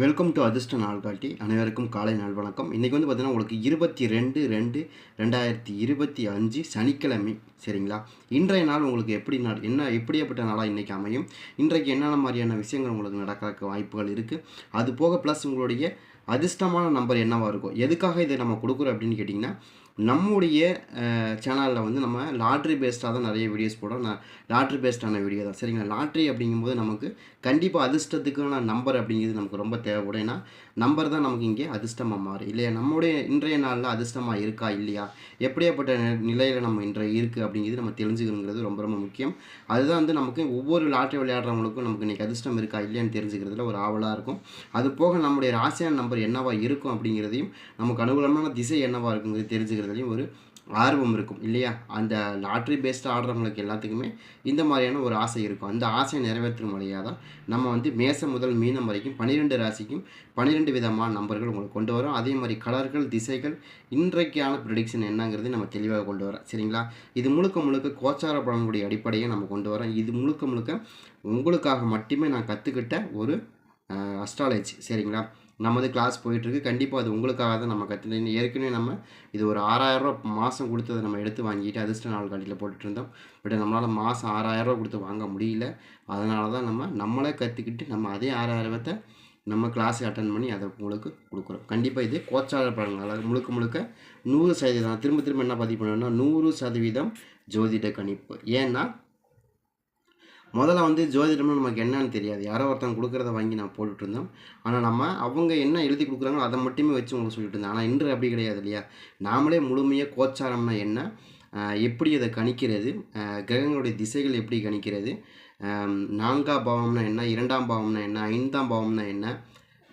Welcome to அதிர்ஷ்ட நாள்காட்டி அனைவருக்கும் காலை நாள் வணக்கம் இன்றைக்கி வந்து பார்த்தீங்கன்னா உங்களுக்கு இருபத்தி ரெண்டு ரெண்டு ரெண்டாயிரத்தி இருபத்தி அஞ்சு சனிக்கிழமை சரிங்களா? இன்றைய நாள் உங்களுக்கு எப்படி நாள் என்ன எப்படியாப்பட்ட நாளாக இன்றைக்கி அமையும்? இன்றைக்கு என்னென்ன மாதிரியான விஷயங்கள் உங்களுக்கு நடக்கிறதுக்கு வாய்ப்புகள் இருக்குது அது போக ப்ளஸ் உங்களுடைய அதிர்ஷ்டமான நம்பர் என்னவாக இருக்கும்? எதுக்காக இதை நம்ம கொடுக்குறோம் அப்படின்னு கேட்டிங்கன்னா நம்முடைய சேனலில் வந்து நம்ம லாட்ரி பேஸ்டாக தான் நிறைய வீடியோஸ் போடுறோம். நான் லாட்ரி பேஸ்டான வீடியோ தான். சரிங்களா? லாட்ரி அப்படிங்கும்போது நமக்கு கண்டிப்பாக அதிர்ஷ்டத்துக்கான நம்பர் அப்படிங்கிறது நமக்கு ரொம்ப தேவைப்படும். ஏன்னா நம்பர் தான் நமக்கு இங்கே அதிர்ஷ்டமாக மாறும். இல்லையா? நம்முடைய இன்றைய நாளில் அதிர்ஷ்டமாக இருக்கா? இல்லையா? எப்படியாப்பட்ட நிலையில் நம்ம இன்றைய இருக்குது அப்படிங்கிறது நம்ம தெரிஞ்சுக்கணுங்கிறது ரொம்ப ரொம்ப முக்கியம். அதுதான் வந்து நமக்கு ஒவ்வொரு லாட்ரி விளையாடுறவங்களுக்கும் நமக்கு இன்றைக்கி அதிர்ஷ்டம் இருக்கா? இல்லையான்னு தெரிஞ்சுக்கிறதுல ஒரு ஆவலாக இருக்கும். அது போக நம்முடைய ராசியான நம்பர் என்னவா இருக்கும் அப்படிங்கிறதையும் நமக்கு அனுகூலமான திசை என்னவா இருக்குங்கிறது ஆடுறதுலேயும் ஒரு ஆர்வம் இருக்கும் இல்லையா? அந்த லாட்ரி பேஸ்டாக ஆடுறவங்களுக்கு எல்லாத்துக்குமே இந்த மாதிரியான ஒரு ஆசை இருக்கும். அந்த ஆசையை நிறைவேற்றும் வழியாக தான் நம்ம வந்து மேசம் முதல் மீனம் வரைக்கும் பன்னிரெண்டு ராசிக்கும் பன்னிரெண்டு விதமான நம்பர்கள் உங்களுக்கு கொண்டு வரோம். அதே மாதிரி கலர்கள் திசைகள் இன்றைக்கான ப்ரிடிக்ஷன் என்னங்கிறது நம்ம தெளிவாக கொண்டு வரோம் சரிங்களா? இது முழுக்க முழுக்க கோச்சார பலனுடைய அடிப்படையை நம்ம கொண்டு வரோம் இது முழுக்க முழுக்க உங்களுக்காக மட்டுமே நான் கற்றுக்கிட்ட ஒரு அஸ்ட்ராலஜி சரிங்களா? நமது கிளாஸ் போயிட்டுருக்கு. கண்டிப்பாக அது உங்களுக்காக தான் நம்ம கற்றுனேன் ஏற்கனவே நம்ம இது ஒரு ஆறாயிரரூவா மாதம் கொடுத்ததை நம்ம எடுத்து வாங்கிட்டு அதிர்ஷ்ட நாள் காட்டியில் போட்டுட்டு இருந்தோம். பட் நம்மளால் மாதம் ஆறாயிரரூவா கொடுத்து வாங்க முடியல. அதனால தான் நம்ம நம்மளே கற்றுக்கிட்டு நம்ம அதே ஆறாயிரத்தை நம்ம கிளாஸ் அட்டன் பண்ணி அதை உங்களுக்கு கொடுக்குறோம். கண்டிப்பாக இது கோச்சாளர் பலன்கள் அதாவது முழுக்க முழுக்க நூறு சதவீதம் திரும்ப திரும்ப என்ன பதிவு பண்ணணும்னா நூறு சதவீதம் ஜோதிட கணிப்பு. ஏன்னா முதல்ல வந்து ஜோதிடம்னு நமக்கு என்னன்னு தெரியாது. யாரோ ஒருத்தவங்க கொடுக்குறத வாங்கி நான் போட்டுட்டு இருந்தோம் ஆனால் நம்ம அவங்க என்ன எழுதி கொடுக்குறாங்களோ அதை மட்டுமே வச்சு உங்களுக்கு சொல்லிட்டு இருந்தேன் ஆனால் இன்று அப்படி கிடையாது இல்லையா? நாமளே முழுமையாக கோச்சாரம்னா என்ன? எப்படி அதை கணிக்கிறது? கிரகங்களுடைய திசைகள் எப்படி கணிக்கிறது? நான்காம் பாவம்னா என்ன? இரண்டாம் பாவம்னா என்ன? ஐந்தாம் பாவம்னா என்ன?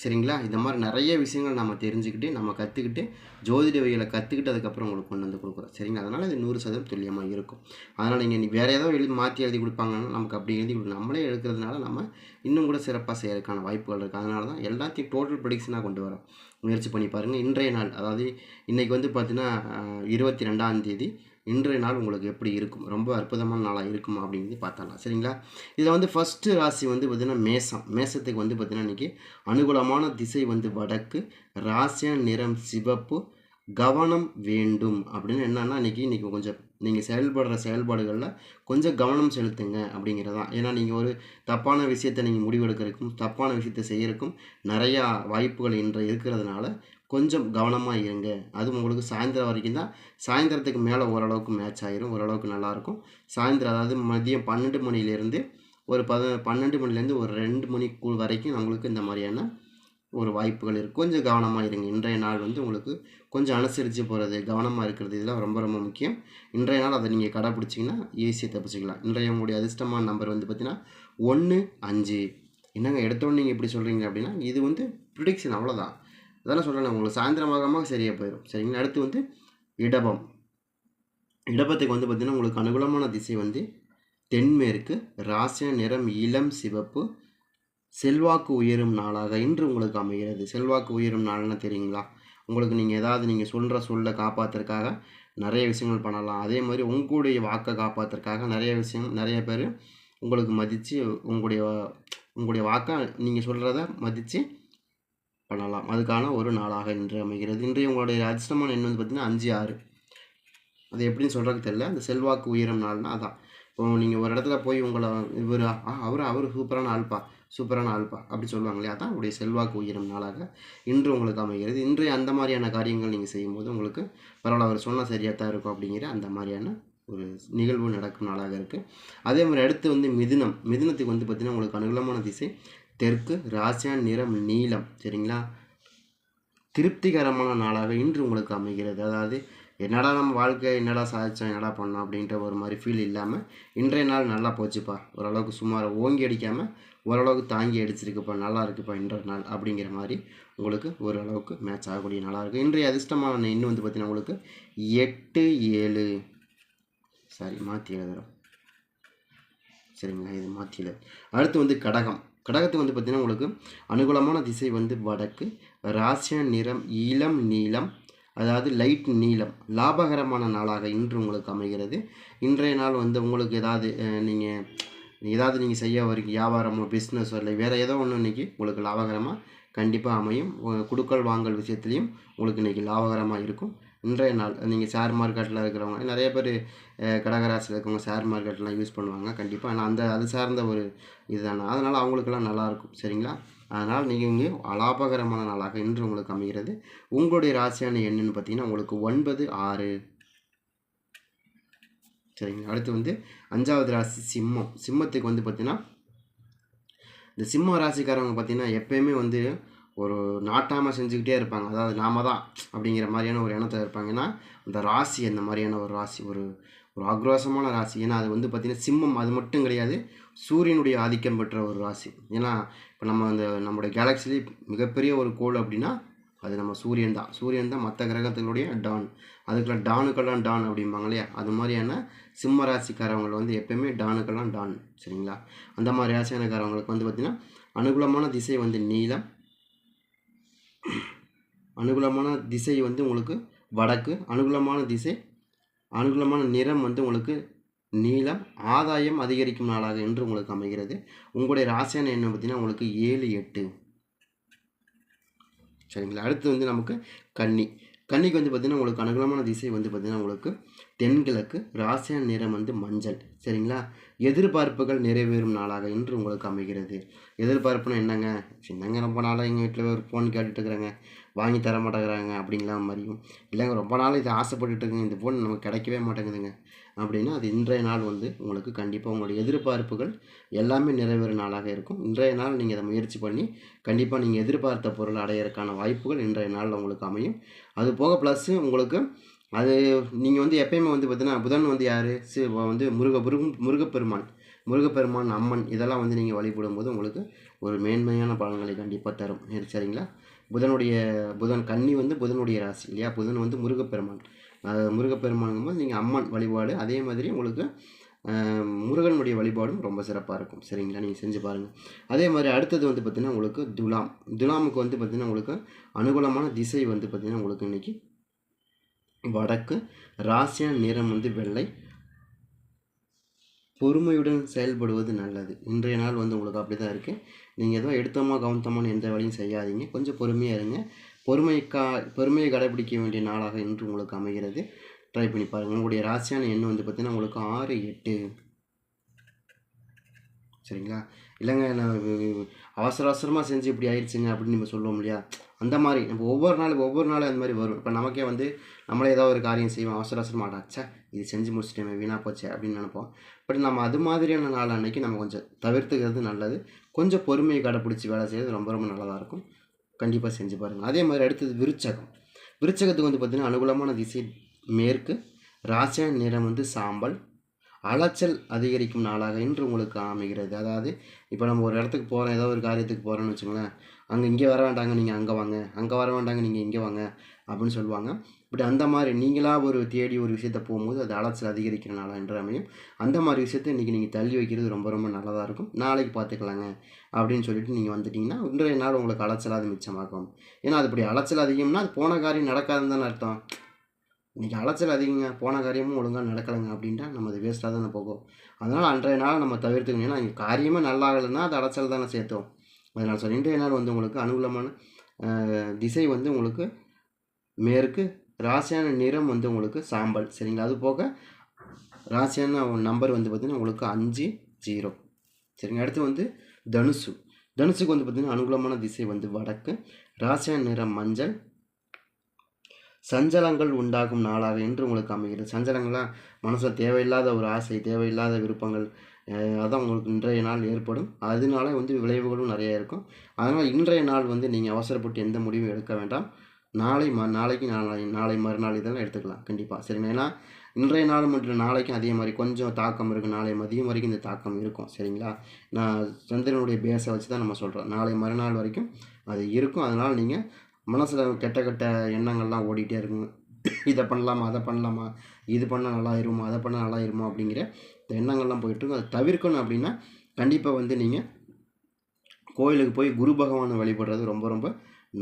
சரிங்களா? இந்த மாதிரி நிறைய விஷயங்கள் நம்ம தெரிஞ்சுக்கிட்டு நம்ம கற்றுக்கிட்டு ஜோதிடவியலை கற்றுக்கிட்டு அதுக்கப்புறம் உங்களுக்கு கொண்டு வந்து கொடுக்குறோம். சரிங்களா? அதனால் இது நூறு சதவீதம் துல்லியமாக இருக்கும். அதனால் நீங்கள் வேறு ஏதோ எழுதி மாற்றி எழுதி கொடுப்பாங்கன்னா நமக்கு அப்படி எழுதி கொடு நம்மளே எடுக்கிறதுனால நம்ம இன்னும் கூட சிறப்பாக செய்யறதுக்கான வாய்ப்புகள் இருக்குது அதனால தான் எல்லாத்தையும் டோட்டல் ப்ரொடிக்ஷனாக கொண்டு வரோம். முயற்சி பண்ணி பாருங்கள் இன்றைய நாள் அதாவது இன்றைக்கி வந்து பார்த்தீங்கன்னா இருபத்தி ரெண்டாம் தேதி இன்றைய நாள் உங்களுக்கு எப்படி இருக்கும்? ரொம்ப அற்புதமான நாளாக இருக்குமா அப்படிங்கிறது பார்த்தலாம் சரிங்களா? இதில் வந்து ஃபஸ்ட்டு ராசி வந்து பார்த்திங்கன்னா மேசம். மேசத்துக்கு வந்து பார்த்திங்கன்னா இன்றைக்கி அனுகூலமான திசை வந்து வடக்கு. ராசியான நிறம் சிவப்பு. கவனம் வேண்டும் அப்படின்னு என்னென்னா இன்றைக்கி இன்றைக்கி கொஞ்சம் நீங்கள் செயல்படுற செயல்பாடுகளில் கொஞ்சம் கவனம் செலுத்துங்க அப்படிங்கிறதான் ஏன்னா நீங்கள் ஒரு தப்பான விஷயத்தை நீங்கள் முடிவெடுக்கிறதுக்கும் தப்பான விஷயத்தை செய்கிறதுக்கும் நிறையா வாய்ப்புகள் இன்று இருக்கிறதுனால கொஞ்சம் கவனமாக இருங்க. அது உங்களுக்கு சாயந்தரம் வரைக்கும் தான். சாயந்தரத்துக்கு மேலே ஓரளவுக்கு மேட்ச் ஆகிரும் ஓரளவுக்கு நல்லாயிருக்கும். சாயந்தரம் அதாவது மதியம் பன்னெண்டு மணிலேருந்து ஒரு பத பன்னெண்டு மணிலேருந்து ஒரு ரெண்டு மணிக்குள் வரைக்கும் நம்மளுக்கு இந்த மாதிரியான ஒரு வாய்ப்புகள் இருக்குது கொஞ்சம் கவனமாக இருங்க. இன்றைய நாள் வந்து உங்களுக்கு கொஞ்சம் அனுசரித்து போகிறது கவனமாக இருக்கிறது இதெல்லாம் ரொம்ப ரொம்ப முக்கியம். இன்றைய நாள் அதை நீங்கள் கடைப்பிடிச்சிங்கன்னா ஈஸியாக தப்பிச்சிக்கலாம். இன்றைய உங்களுடைய அதிர்ஷ்டமான நம்பர் வந்து பார்த்திங்கன்னா ஒன்று அஞ்சு. என்னங்க எடுத்தோன்னு நீங்கள் எப்படி சொல்கிறீங்க அப்படின்னா இது வந்து ப்ரிடிக்ஷன் அவ்வளோதான் அதெல்லாம் சொல்கிறேன் உங்களுக்கு சாயந்தரம் சரியாக போயிடும் சரிங்களா? அடுத்து வந்து இடபம். இடபத்துக்கு வந்து பார்த்திங்கன்னா உங்களுக்கு அனுகூலமான திசை வந்து தென்மேற்கு ராசிய நிறம் இளம் சிவப்பு. செல்வாக்கு உயரும் நாளாக இன்று உங்களுக்கு அமைகிறது. செல்வாக்கு உயரும் நாள்னா தெரியுங்களா? உங்களுக்கு நீங்கள் ஏதாவது நீங்கள் சொல்கிற சொல்ல காப்பாற்றுறதுக்காக நிறைய விஷயங்கள் பண்ணலாம். அதே மாதிரி உங்களுடைய வாக்கை காப்பாற்றுறதுக்காக நிறைய விஷயம் நிறைய பேர் உங்களுக்கு மதித்து உங்களுடைய உங்களுடைய வாக்கை நீங்கள் சொல்கிறத மதித்து பண்ணலாம். அதுக்கான ஒரு நாளாக இன்று அமைகிறது. இன்றைய உங்களுடைய அதிர்ஷ்டமான எண் வந்து பார்த்திங்கன்னா அஞ்சு ஆறு. அது எப்படின்னு சொல்கிறதுக்கு தெரியல. அந்த செல்வாக்கு உயரம் நாள்னா அதான். இப்போ நீங்கள் ஒரு இடத்துல போய் உங்களை இவர் அவர் அவர் சூப்பரான ஆள்பா சூப்பரான ஆள்பா அப்படி சொல்லுவாங்க இல்லையா? அதான் உடைய செல்வாக்கு உயரும் நாளாக இன்று உங்களுக்கு அமைகிறது. இன்றைய அந்த மாதிரியான காரியங்கள் நீங்கள் செய்யும்போது உங்களுக்கு பரவாயில்ல அவர் சொன்னால் சரியாக தான் இருக்கும் அப்படிங்கிற அந்த மாதிரியான ஒரு நிகழ்வு நடக்கும் நாளாக இருக்குது அதே மாதிரி அடுத்து வந்து மிதுனம். மிதுனத்துக்கு வந்து பார்த்திங்கன்னா உங்களுக்கு அனுகூலமான திசை தெற்கு ராசியான் நிறம் நீலம் சரிங்களா? திருப்திகரமான நாளாக இன்று உங்களுக்கு அமைகிறது. அதாவது என்னடா நம்ம வாழ்க்கை என்னடா சாதிச்சோம் என்னடா பண்ணோம் அப்படின்ற ஒரு மாதிரி ஃபீல் இல்லாமல் இன்றைய நாள் நல்லா போச்சுப்பா. ஓரளவுக்கு சுமார் ஓங்கி அடிக்காமல் ஓரளவுக்கு தாங்கி அடிச்சிருக்குப்பா நல்லா இருக்குப்பா இன்றைய நாள் அப்படிங்கிற மாதிரி உங்களுக்கு ஓரளவுக்கு மேட்ச் ஆகக்கூடிய நாளாக இருக்குது இன்றைய அதிர்ஷ்டமான இன்னும் வந்து பார்த்திங்கன்னா உங்களுக்கு எட்டு ஏழு. சாரி மாற்றி எழுதுகிறோம் சரிங்களா? இது மாற்றி எழுது. அடுத்து வந்து கடகம். கடகத்துக்கு வந்து பார்த்திங்கன்னா உங்களுக்கு அனுகூலமான திசை வந்து வடக்கு ராசிய நிறம் இளம் நீளம் அதாவது லைட் நீளம். லாபகரமான நாளாக இன்று உங்களுக்கு அமைகிறது. இன்றைய நாள் வந்து உங்களுக்கு ஏதாவது நீங்கள் ஏதாவது நீங்கள் செய்ய வரீங்க வியாபாரமோ பிஸ்னஸோ இல்லை வேறு ஏதோ ஒன்று இன்றைக்கி உங்களுக்கு லாபகரமாக கண்டிப்பாக அமையும். கொடுக்கல் வாங்கல் விஷயத்துலையும் உங்களுக்கு இன்றைக்கி லாபகரமாக இருக்கும். இன்றைய நாள் நீங்கள் ஷேர் மார்க்கெட்டில் இருக்கிறவங்க நிறைய பேர் கடகராசியில் இருக்கவங்க ஷேர் மார்க்கெட்லாம் யூஸ் பண்ணுவாங்க கண்டிப்பாக ஆனால் அந்த அது சார்ந்த ஒரு இதுதானே. அதனால் அவங்களுக்கெல்லாம் நல்லாயிருக்கும் சரிங்களா? அதனால் நீங்கள் இங்கே லாபகரமான நாளாக இன்று உங்களுக்கு அமைகிறது. உங்களுடைய ராசியான எண்ணுன்னு பார்த்தீங்கன்னா உங்களுக்கு ஒன்பது ஆறு. சரிங்க அடுத்து வந்து அஞ்சாவது ராசி சிம்மம். சிம்மத்துக்கு வந்து பார்த்திங்கன்னா இந்த சிம்ம ராசிக்காரவங்க பார்த்தீங்கன்னா எப்போயுமே வந்து ஒரு நாட்டாமல் செஞ்சுக்கிட்டே இருப்பாங்க. அதாவது நாம தான் அப்படிங்கிற மாதிரியான ஒரு எண்ணத்தில் இருப்பாங்க. ஏன்னா ராசி அந்த மாதிரியான ஒரு ராசி ஒரு ஒரு ஆக்ரோஷமான ராசி. ஏன்னா அது வந்து பார்த்திங்கன்னா சிம்மம் அது மட்டும் கிடையாது. சூரியனுடைய ஆதிக்கம் பெற்ற ஒரு ராசி. ஏன்னா இப்போ நம்ம அந்த நம்மளுடைய கேலக்சிலே மிகப்பெரிய ஒரு கோள் அப்படின்னா அது நம்ம சூரியன் தான். சூரியன் தான் மற்ற கிரகத்தினுடைய டான். அதுக்கெல்லாம் டானுக்கெல்லாம் டான் அப்படிம்பாங்க இல்லையா? அது மாதிரியான சிம்ம ராசிக்காரவங்களை வந்து எப்பயுமே டானுக்கெல்லாம் டான். சரிங்களா? அந்த மாதிரி ராசியானக்காரவங்களுக்கு வந்து பார்த்திங்கன்னா அனுகூலமான திசை வந்து நீளம் அனுகூலமான திசை வந்து உங்களுக்கு வடக்கு அனுகூலமான திசை அனுகூலமான நிறம் வந்து உங்களுக்கு நீளம் ஆதாயம் அதிகரிக்கும் நாளாக என்று உங்களுக்கு அமைகிறது. உங்களுடைய ராசியான எண்ணம் பார்த்தீங்கன்னா உங்களுக்கு ஏழு எட்டு. சரிங்களா? அடுத்து வந்து நமக்கு கன்னி. கன்னிக்கு வந்து பார்த்திங்கன்னா உங்களுக்கு அனுகூலமான திசை வந்து பார்த்திங்கன்னா உங்களுக்கு தென்கிழக்கு ராசியான நிறம் வந்து மஞ்சள் சரிங்களா? எதிர்பார்ப்புகள் நிறைவேறும் நாளாக இன்று உங்களுக்கு அமைகிறது. எதிர்பார்ப்புனா என்னங்க? சின்னங்க ரொம்ப நாளாக எங்கள் வீட்டில் ஒரு ஃபோன் கேட்டுட்டு இருக்கிறாங்க. வாங்கி தர மாட்டேங்கிறாங்க அப்படிங்கிற மாதிரியும் இல்லைங்க ரொம்ப நாள் இதை ஆசைப்பட்டுட்டு இருக்கேங்க. இந்த ஃபோன் நமக்கு கிடைக்கவே மாட்டேங்குதுங்க. அப்படின்னா அது இன்றைய நாள் வந்து உங்களுக்கு கண்டிப்பாக உங்களுடைய எதிர்பார்ப்புகள் எல்லாமே நிறைவேறும் நாளாக இருக்கும். இன்றைய நாள் நீங்கள் அதை முயற்சி பண்ணி கண்டிப்பாக நீங்கள் எதிர்பார்த்த பொருள் அடையிறதுக்கான வாய்ப்புகள் இன்றைய நாளில் உங்களுக்கு அமையும். அது போக ப்ளஸ்ஸு உங்களுக்கு அது நீங்கள் வந்து எப்பயுமே வந்து பார்த்தீங்கன்னா புதன் வந்து யார்? சி வந்து முருக முருக முருகப்பெருமான். முருகப்பெருமான் அம்மன் இதெல்லாம் வந்து நீங்கள் வழிபடும் போது உங்களுக்கு ஒரு மேன்மையான பலன்களை கண்டிப்பாக தரும். சரிங்களா? புதனுடைய புதன் கன்னி வந்து புதனுடைய ராசி இல்லையா? புதன் வந்து முருகப்பெருமான். அஹ் முருகப்பெருமானுங்கும் போது நீங்கள் அம்மன் வழிபாடு அதே மாதிரி உங்களுக்கு முருகனுடைய வழிபாடும் ரொம்ப சிறப்பாக இருக்கும். சரிங்களா? நீங்கள் செஞ்சு பாருங்கள் அதே மாதிரி அடுத்தது வந்து பார்த்திங்கன்னா உங்களுக்கு துலாம். துலாமுக்கு வந்து பார்த்திங்கன்னா உங்களுக்கு அனுகூலமான திசை வந்து பார்த்திங்கன்னா உங்களுக்கு இன்றைக்கி வடக்கு ராசியான நிறம் வந்து வெள்ளை. பொறுமையுடன் செயல்படுவது நல்லது. இன்றைய நாள் வந்து உங்களுக்கு அப்படி தான் இருக்குது நீங்கள் எதுவும் எடுத்தோமா கவனத்தமான எந்த வேலையும் செய்யாதீங்க. கொஞ்சம் பொறுமையாக இருங்க. பொறுமை கா பொறுமையை கடைபிடிக்க வேண்டிய நாளாக இன்று உங்களுக்கு அமைகிறது. ட்ரை பண்ணி பாருங்கள் உங்களுடைய ராசியான எண் வந்து பார்த்திங்கன்னா உங்களுக்கு ஆறு எட்டு. சரிங்களா? இல்லைங்க நான் அவசர அவசரமாக செஞ்சு இப்படி ஆயிடுச்சுங்க அப்படின்னு நம்ம சொல்லுவோம் இல்லையா? அந்த மாதிரி நம்ம ஒவ்வொரு நாள் ஒவ்வொரு நாளும் அந்த மாதிரி வரும். இப்போ நமக்கே வந்து நம்மளே ஏதாவது ஒரு காரியம் செய்வோம் அவசர அவசரமாக ஆடாச்சா இது செஞ்சு முடிச்சிட்டேன் வீணாக போச்சே அப்படின்னு நினைப்போம். பட் நம்ம அது மாதிரியான நாள் அன்னைக்கு நம்ம கொஞ்சம் தவிர்த்துக்கிறது நல்லது. கொஞ்சம் பொறுமையை கடைப்பிடிச்சி வேலை செய்கிறது ரொம்ப ரொம்ப நல்லதாக இருக்கும். கண்டிப்பாக செஞ்சு பாருங்கள் அதே மாதிரி அடுத்தது விருச்சகம். விருச்சகத்துக்கு வந்து பார்த்திங்கன்னா அனுகூலமான திசை மேற்கு ராசியான நிறம் வந்து சாம்பல் அலைச்சல் அதிகரிக்கும் நாளாக இன்று உங்களுக்கு அமைகிறது அதாவது இப்போ நம்ம ஒரு இடத்துக்கு போகிறோம் ஏதோ ஒரு காரியத்துக்கு போகிறோன்னு வச்சுங்களேன் அங்கே இங்கே வர வேண்டாங்க நீங்கள் அங்கே வாங்க. அங்கே வர வேண்டாங்க நீங்கள் இங்கே வாங்க அப்படின்னு சொல்லுவாங்க. பட் அந்த மாதிரி நீங்களாக ஒரு தேடி ஒரு விஷயத்த போகும்போது அது அலைச்சல் அதிகரிக்கிற நாளாக என்று அமையும். அந்த மாதிரி விஷயத்தை இன்றைக்கி நீங்கள் தள்ளி வைக்கிறது ரொம்ப ரொம்ப நல்லதாக இருக்கும். நாளைக்கு பார்த்துக்கலாங்க அப்படின்னு சொல்லிட்டு நீங்கள் வந்துட்டிங்கன்னா இன்றைய நாள் உங்களுக்கு அலைச்சலாக மிச்சமாகும். ஏன்னா அது இப்படி அலைச்சல் அதிகம்னா அது போன காரியம் நடக்காதுன்னு தானே அர்த்தம். இன்றைக்கி அலைச்சல் அதிகங்க போன காரியமும் ஒழுங்காக நடக்கலைங்க அப்படின்ட்டா நம்ம அது வேஸ்ட்டாக தானே போகும். அதனால் அன்றைய நாள் நம்ம தவிர்த்துக்கணும். ஏன்னா இங்கே காரியமே நல்லா ஆகலைன்னா அது அலைச்சல் தானே சேர்த்தோம். அதனால் சொல்லி இன்றைய நாள் வந்து உங்களுக்கு அனுகூலமான திசை வந்து உங்களுக்கு மேற்கு ராசியான நிறம் வந்து உங்களுக்கு சாம்பல். சரிங்களா? அது போக ராசியான நம்பர் வந்து பார்த்திங்கன்னா உங்களுக்கு அஞ்சு ஜீரோ. சரிங்க? அடுத்து வந்து தனுசு. தனுசுக்கு வந்து பார்த்திங்கன்னா அனுகூலமான திசை வந்து வடக்கு. ராசியான நிறம் மஞ்சள். சஞ்சலங்கள் உண்டாகும் நாளாக என்று உங்களுக்கு அமைகிறது. சஞ்சலங்கள்லாம் மனசில் தேவையில்லாத ஒரு ஆசை தேவையில்லாத விருப்பங்கள் அதான் உங்களுக்கு இன்றைய நாள் ஏற்படும். அதனால வந்து விளைவுகளும் நிறைய இருக்கும். அதனால் இன்றைய நாள் வந்து நீங்கள் அவசரப்பட்டு எந்த முடிவும் எடுக்க வேண்டாம். நாளை ம நாளைக்கு நாளை நாளை மறுநாள் இதெல்லாம் எடுத்துக்கலாம். கண்டிப்பாக சரிங்களா? ஏன்னா இன்றைய நாள் மட்டும் நாளைக்கும் அதே மாதிரி கொஞ்சம் தாக்கம் இருக்கும் நாளை மதியம் வரைக்கும் இந்த தாக்கம் இருக்கும். சரிங்களா? நான் சந்திரனுடைய பேஸை வச்சு தான் நம்ம சொல்கிறோம் நாளை மறுநாள் வரைக்கும் அது இருக்கும். அதனால் நீங்கள் மனசில் கெட்ட கெட்ட எண்ணங்கள்லாம் ஓடிட்டே இருக்குங்க. இதை பண்ணலாமா அதை பண்ணலாமா இது பண்ணால் நல்லா இருமா அதை பண்ணால் நல்லா இருமா அப்படிங்கிற இந்த எண்ணங்கள்லாம் போயிட்டுருக்கும் அதை தவிர்க்கணும் அப்படின்னா கண்டிப்பாக வந்து நீங்கள் கோயிலுக்கு போய் குரு பகவானை வழிபடுறது ரொம்ப ரொம்ப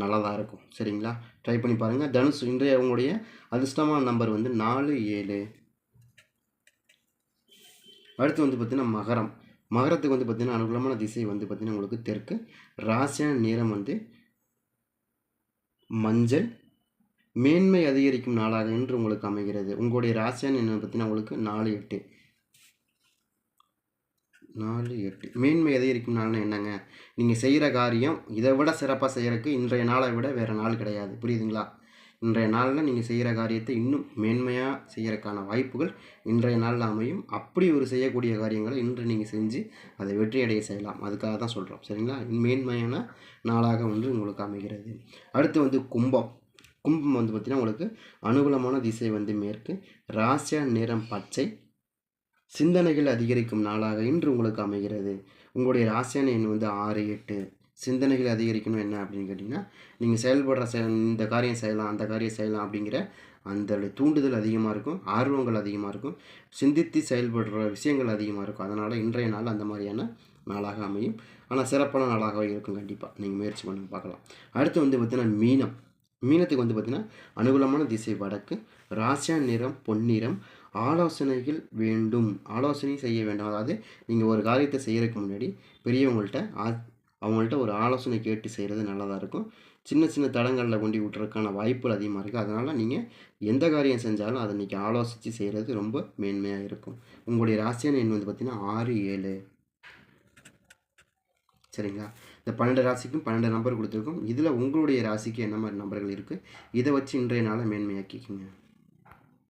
நல்லதாக இருக்கும். சரிங்களா? ட்ரை பண்ணி பாருங்கள் தனுஷ் இன்றைய உங்களுடைய அதிர்ஷ்டமான நம்பர் வந்து நாலு ஏழு. அடுத்து வந்து பார்த்திங்கன்னா மகரம். மகரத்துக்கு வந்து பார்த்திங்கன்னா அனுகூலமான திசை வந்து பார்த்திங்கன்னா உங்களுக்கு தெற்கு. ராசியான நேரம் வந்து மஞ்சள் மேன்மை அதிகரிக்கும் நாளாக இன்று உங்களுக்கு அமைகிறது. உங்களுடைய ராசியான என்ன பார்த்தீங்கன்னா உங்களுக்கு நாலு எட்டு. நாலு எட்டு. மேன்மை அதிகரிக்கும் நாள்னா என்னங்க? நீங்கள் செய்கிற காரியம் இதை விட சிறப்பாக செய்கிறதுக்கு இன்றைய நாளை விட வேறு நாள் கிடையாது. புரியுதுங்களா? இன்றைய நாளில் நீங்கள் செய்கிற காரியத்தை இன்னும் மேன்மையாக செய்கிறதுக்கான வாய்ப்புகள் இன்றைய நாளில் அமையும். அப்படி ஒரு செய்யக்கூடிய காரியங்களை இன்று நீங்கள் செஞ்சு அதை வெற்றியடைய செய்யலாம். அதுக்காக தான் சொல்கிறோம் சரிங்களா? மேன்மையான நாளாக ஒன்று உங்களுக்கு அமைகிறது. அடுத்து வந்து கும்பம். கும்பம் வந்து பார்த்திங்கன்னா உங்களுக்கு அனுகூலமான திசை வந்து மேற்கு ராசியா நிறம் பச்சை சிந்தனைகள் அதிகரிக்கும் நாளாக இன்று உங்களுக்கு அமைகிறது. உங்களுடைய ராசியான எண் வந்து ஆறு எட்டு. சிந்தனைகள் அதிகரிக்கணும் என்ன அப்படின்னு கேட்டிங்கன்னா நீங்கள் செயல்படுற செயல் இந்த காரியம் செய்யலாம் அந்த காரியம் செய்யலாம் அப்படிங்கிற அந்த தூண்டுதல் அதிகமாக இருக்கும் ஆர்வங்கள் அதிகமாக இருக்கும் சிந்தித்து செயல்படுற விஷயங்கள் அதிகமாக இருக்கும். அதனால் இன்றைய நாள் அந்த மாதிரியான நாளாக அமையும். ஆனால் சிறப்பான நாளாக இருக்கும் கண்டிப்பாக நீங்கள் முயற்சி பண்ணி பார்க்கலாம். அடுத்து வந்து பார்த்திங்கன்னா மீனம். மீனத்துக்கு வந்து பார்த்திங்கன்னா அனுகூலமான திசை வடக்கு ராசியா நிறம் பொன்னிறம் ஆலோசனைகள் வேண்டும். ஆலோசனை செய்ய வேண்டும். அதாவது நீங்கள் ஒரு காரியத்தை செய்கிறதுக்கு முன்னாடி பெரியவங்கள்ட்ட ஆ அவங்கள்ட்ட ஒரு ஆலோசனை கேட்டு செய்கிறது நல்லதாக இருக்கும். சின்ன சின்ன தடங்களில் கொண்டு விட்டுறதுக்கான வாய்ப்புகள் அதிகமாக இருக்குது அதனால் நீங்கள் எந்த காரியம் செஞ்சாலும் அதை இன்றைக்கி ஆலோசித்து செய்கிறது ரொம்ப மேன்மையாக இருக்கும். உங்களுடைய ராசியான எண் வந்து பார்த்திங்கன்னா ஆறு ஏழு. சரிங்களா? இந்த பன்னெண்டு ராசிக்கும் பன்னெண்டு நம்பர் கொடுத்துருக்கோம். இதில் உங்களுடைய ராசிக்கு என்ன மாதிரி நம்பர்கள் இருக்குது இதை வச்சு இன்றைய நாளை மேன்மையாக்கிக்கோங்க.